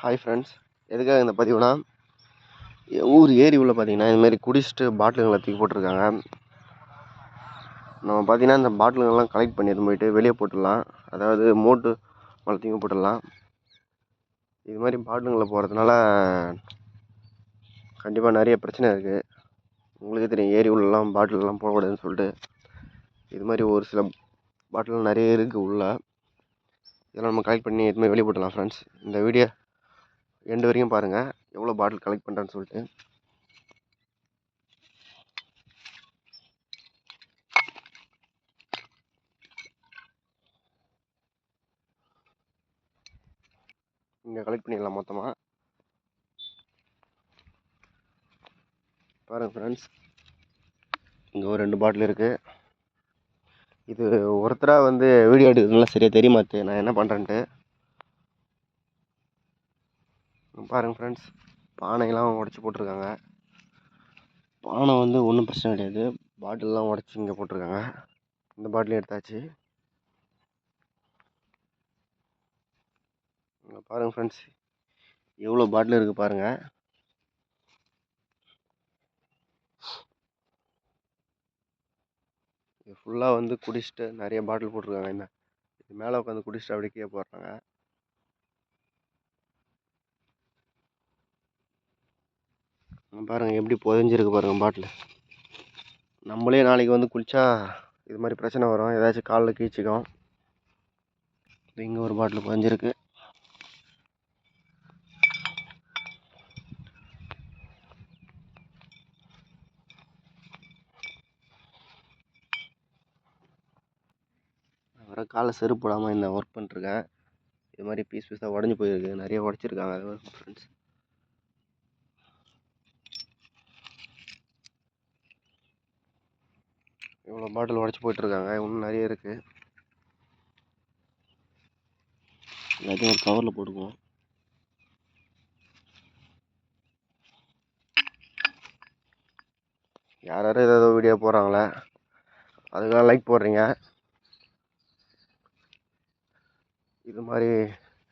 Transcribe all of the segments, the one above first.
Hi friends எதுக்காக இந்த பதிவுனா ஊர் ஏரி உள்ள பார்த்தீங்கன்னா இதுமாரி குடிச்சிட்டு பாட்டிலுங்களை தூக்கி போட்டிருக்காங்க. நம்ம பார்த்தீங்கன்னா இந்த பாட்டிலுங்கள்லாம் கலெக்ட் பண்ணி எடுத்துன்னு போயிட்டு வெளியே போட்டுடலாம். அதாவது மோட்டு மேலே தூக்கி போட்டுடலாம். இது மாதிரி பாட்டிலுங்களை போகிறதுனால கண்டிப்பாக நிறைய பிரச்சனை இருக்குது உங்களுக்கே தெரியும் ஏரி உள்ளலாம் பாட்டிலெலாம் போகக்கூடாதுன்னு சொல்லிட்டு. இது மாதிரி ஒரு சில பாட்டில் நிறைய இருக்குது உள்ளே. இதெல்லாம் நம்ம கலெக்ட் பண்ணி எதுவுமே வெளியே போட்டுடலாம் ஃப்ரெண்ட்ஸ் இந்த வீடியோ எண்டு வரைக்கும் பாருங்கள் எவ்வளோ பாட்டில் கலெக்ட் பண்ணுறேன்னு சொல்லிட்டு. இங்கே கலெக்ட் பண்ணிடலாம் மொத்தமாக பாருங்கள் ஃப்ரெண்ட்ஸ் இங்கே ஒரு ரெண்டு பாட்டில் இருக்குது இது ஒருத்தராக வந்து வீடியோ எடுக்கிறதுனால சரியாக தெரிய மாட்டேது நான் என்ன பண்ணுறேன்ட்டு பாருங்கள் ஃப்ரெண்ட்ஸ் பானையெல்லாம் உடச்சி போட்டிருக்காங்க. பானை வந்து ஒன்றும் பிரச்சனை கிடையாது. பாட்டிலெலாம் உடச்சி இங்கே போட்டிருக்காங்க. இந்த பாட்டிலையும் எடுத்தாச்சு. இங்கே பாருங்கள் ஃப்ரெண்ட்ஸ் எவ்வளோ பாட்டில் இருக்குது பாருங்கள் இது ஃபுல்லாக வந்து குடிச்சிட்டு நிறைய பாட்டில் போட்டிருக்காங்க. என்ன இது மேலே உட்காந்து குடிச்சிட்டு அப்படியே கீழே போடுறாங்க. பாருங்கள் எப்படி புதஞ்சிருக்கு பாருங்கள் பாட்டில். நம்மளே நாளைக்கு வந்து குளித்தா இது மாதிரி பிரச்சனை வரும். ஏதாச்சும் காலில் கீழ்ச்சிக்கும் இங்கே ஒரு பாட்டில் புதஞ்சிருக்கு. வர காலை செருப்பு போடாமல் இந்த ஒர்க் பண்ணிருக்கேன் இது மாதிரி பீஸ் பீஸாக உடஞ்சி போயிருக்கு. நிறைய உடச்சிருக்காங்க அது ஃப்ரெண்ட்ஸ் இவ்வளோ பாட்டில் உடச்சி போயிட்டுருக்காங்க. இன்னும் நிறைய இருக்குது எல்லாத்தையும் ஒரு கவரில் போட்டுக்குவோம். யார் யாரும் ஏதோ வீடியோ போகிறாங்களே அதுக்கெல்லாம் லைக் போடுறீங்க. இது மாதிரி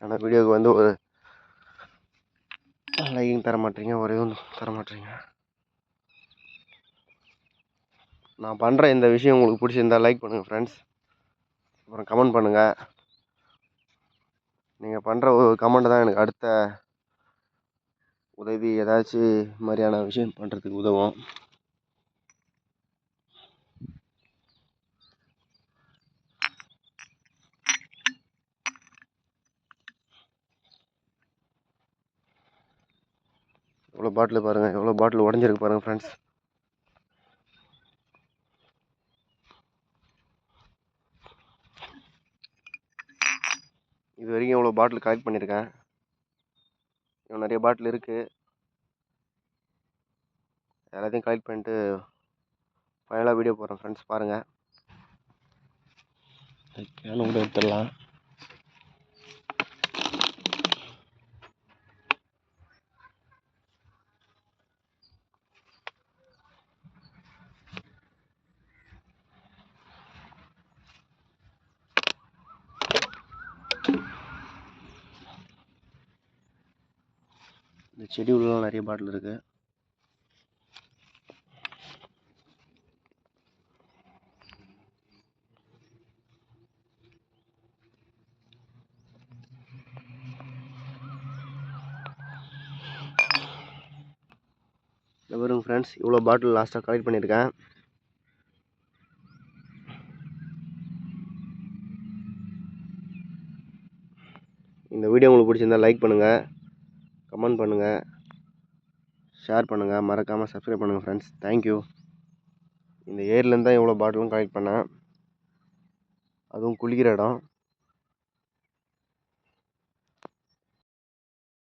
ஆனால் வீடியோவுக்கு வந்து ஒரு லைக்கிங் தர மாட்டீங்க ஒரு இதுவும் தர மாட்டீங்க நான் பண்ணுற இந்த விஷயம் உங்களுக்கு பிடிச்சிருந்தா லைக் பண்ணுங்கள் ஃப்ரெண்ட்ஸ் அப்புறம் கமெண்ட் பண்ணுங்கள் நீங்கள் பண்ணுற ஒரு கமெண்ட் தான் எனக்கு அடுத்த உதவி ஏதாச்சும் மாதிரியான விஷயம் பண்ணுறதுக்கு உதவும். எவ்வளோ பாட்டில் பாருங்கள் எவ்வளோ பாட்டில் உடஞ்சிருக்கு பாருங்கள் ஃப்ரெண்ட்ஸ் இது வரைக்கும் இவ்வளோ பாட்டில் கலெக்ட் பண்ணியிருக்கேன். இன்னும் நிறைய பாட்டில் இருக்குது எல்லாத்தையும் கலெக்ட் பண்ணிட்டு ஃபைனலாக வீடியோ போடுறேன் ஃப்ரெண்ட்ஸ் பாருங்கள் கேனு கூட எடுத்துடலாம். செடி உள்ளலாம் நிறைய பாட்டில் இருக்குது பாருங்க ஃப்ரெண்ட்ஸ் இவ்வளோ பாட்டில் லாஸ்ட்டாக கலெக்ட் பண்ணியிருக்கேன். இந்த வீடியோ உங்களுக்கு பிடிச்சிருந்தா லைக் பண்ணுங்கள் கமெண்ட் பண்ணுங்கள் ஷேர் பண்ணுங்கள் மறக்காமல் சப்ஸ்கிரைப் பண்ணுங்கள் ஃப்ரெண்ட்ஸ் தேங்க்யூ இந்த ஏரிலேருந்து தான் இவ்வளோ பாட்டிலும் கலெக்ட் பண்ணேன். அதுவும் குளிக்கிற இடம்.